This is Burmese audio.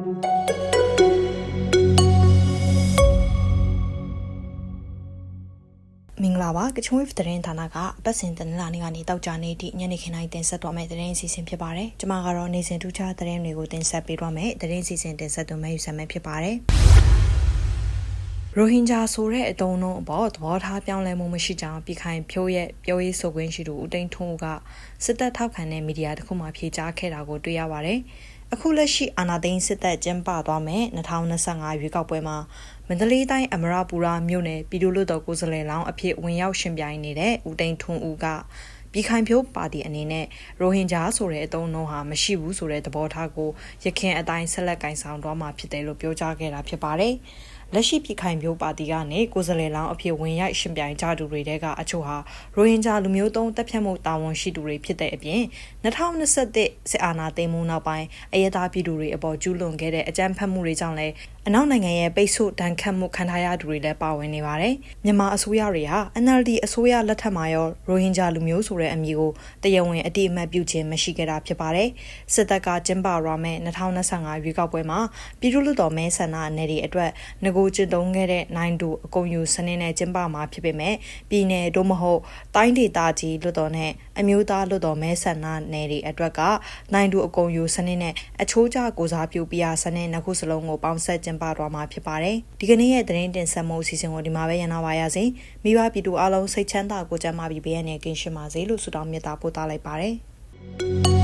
မင်္ဂလာပါကချုံဝေးသတင်းဌာနကအပတ်စဉ်တနင်္လာနေ့ကနေတောက်ကြနေ့ထိညနေခင်းတိုင်းတင်ဆက်သွားမယ့်သတင်းအစီအစဉ်ဖြစ်ပါတယ်။ကျွန်မကတော့နေ့စဉ်ထူးခြားသတင်းတွေကိုတင်ဆက်ပေးသွားမယ့်သတင်းအစီအစဉ်တင်ဆက်သူမဲယူဆမ်းဖြစ်ပါတယ်။ရိုဟင်ဂျာဆိုတဲ့အတုံးလုံးအပေါ်သဘောထားပြောင်းလဲမှုမရှိကြောင်းပြည်ခိုင်ဖြိုးရဲ့ပြောရေးဆိုခွင့်ရှိသူဦးသိန်းထွန်းဦးကစစ်တပ်ထောက်ခံတဲ့မီဒီယာတစ်ခုမှဖြေကြားခဲ့တာကိုတွေ့ရပါတယ်။ အခုလက်ရှိအာဏာသိမ်းစစ်တပ်ကျင်းပသွားမယ်2025ရွေးကောက်ပွဲမှာမန္တလေးတိုင်းအမရပူရာမြို့နယ်ပြည်သူ့လွှတ်တော်ကိုယ်စားလှယ်လောင်းအဖြစ်ဝင်ရောက်ရှင်ပြိုင်နေတဲ့ဦးသိန်းထွန်းဦးကပြည်ခိုင်ဖြိုးပါတီအနေနဲ့ရိုဟင်ဂျာဆိုတဲ့အတုံးလုံးဟာမရှိဘူးဆိုတဲ့သဘောထားကိုရခင်အတိုင်းဆက်လက်ကင်ဆောင်သွားမှာဖြစ်တယ်လို့ပြောကြားခဲ့တာဖြစ်ပါတယ်။ လက်ရှိပြည်ခိုင်မျိုးပါတီကနေကိုယ်စားလှယ်လောင်းအဖြစ်ဝင်ရိုက်ရှင်ပြိုင်ကြသူတွေတဲကအချို့ဟာရိုဟင်ဂျာလူမျိုးတုံးတပ်ဖြတ်မှုတာဝန်ရှိသူတွေဖြစ်တဲ့အပြင်2021စစ်အာဏာသိမ်းမှုနောက်ပိုင်းအယက်သားပြည်သူတွေအပေါ်ကျူးလွန်ခဲ့တဲ့အကြမ်းဖက်မှုတွေကြောင့်လည်းအနောက်နိုင်ငံရဲ့ပိတ်ဆို့ဒဏ်ခတ်မှုခံထားရသူတွေလည်းပါဝင်နေပါတယ်။မြန်မာအစိုးရတွေဟာ NLD အစိုးရလက်ထက်မှာရောရိုဟင်ဂျာလူမျိုးဆိုတဲ့အမည်ကိုတရားဝင်အတိအမှတ်ပြုခြင်းမရှိခဲ့တာဖြစ်ပါတယ်။စစ်တပ်ကကျင်းပရမယ့်2025ရွေးကောက်ပွဲမှာပြည်သူ့လူတော်မဲဆန္ဒနယ်တွေအတွက်ငကိုကျင့်သုံးခဲ့တဲ့နိုင်တူအကုံယူစနစ်နဲ့ကျင်းပမှာဖြစ်ပေမဲ့ပြည်내တို့မဟုတ်တိုင်းဒေသကြီးလွတ်တော်နဲ့အမျိုးသားလွတ်တော်မဲဆန္ဒနယ်တွေအတွက်ကနိုင်တူအကုံယူစနစ်နဲ့အချိုးကျကိုစားပြုပြရစနစ်နှစ်ခုစလုံးကိုပေါင်းဆက်ကျင်းပသွားမှာဖြစ်ပါတယ်။ဒီကနေ့ရဲ့သတင်းတင်ဆက်မှုအစီအစဉ်ကိုဒီမှာပဲရန်နာပါရစေ။မိဘပြည်သူအားလုံးစိတ်ချမ်းသာကိုကြမ်းမာပြီးဘေးရန်နဲ့ကင်းရှင်းပါစေလို့ဆုတောင်းမေတ္တာပို့သလိုက်ပါတယ်။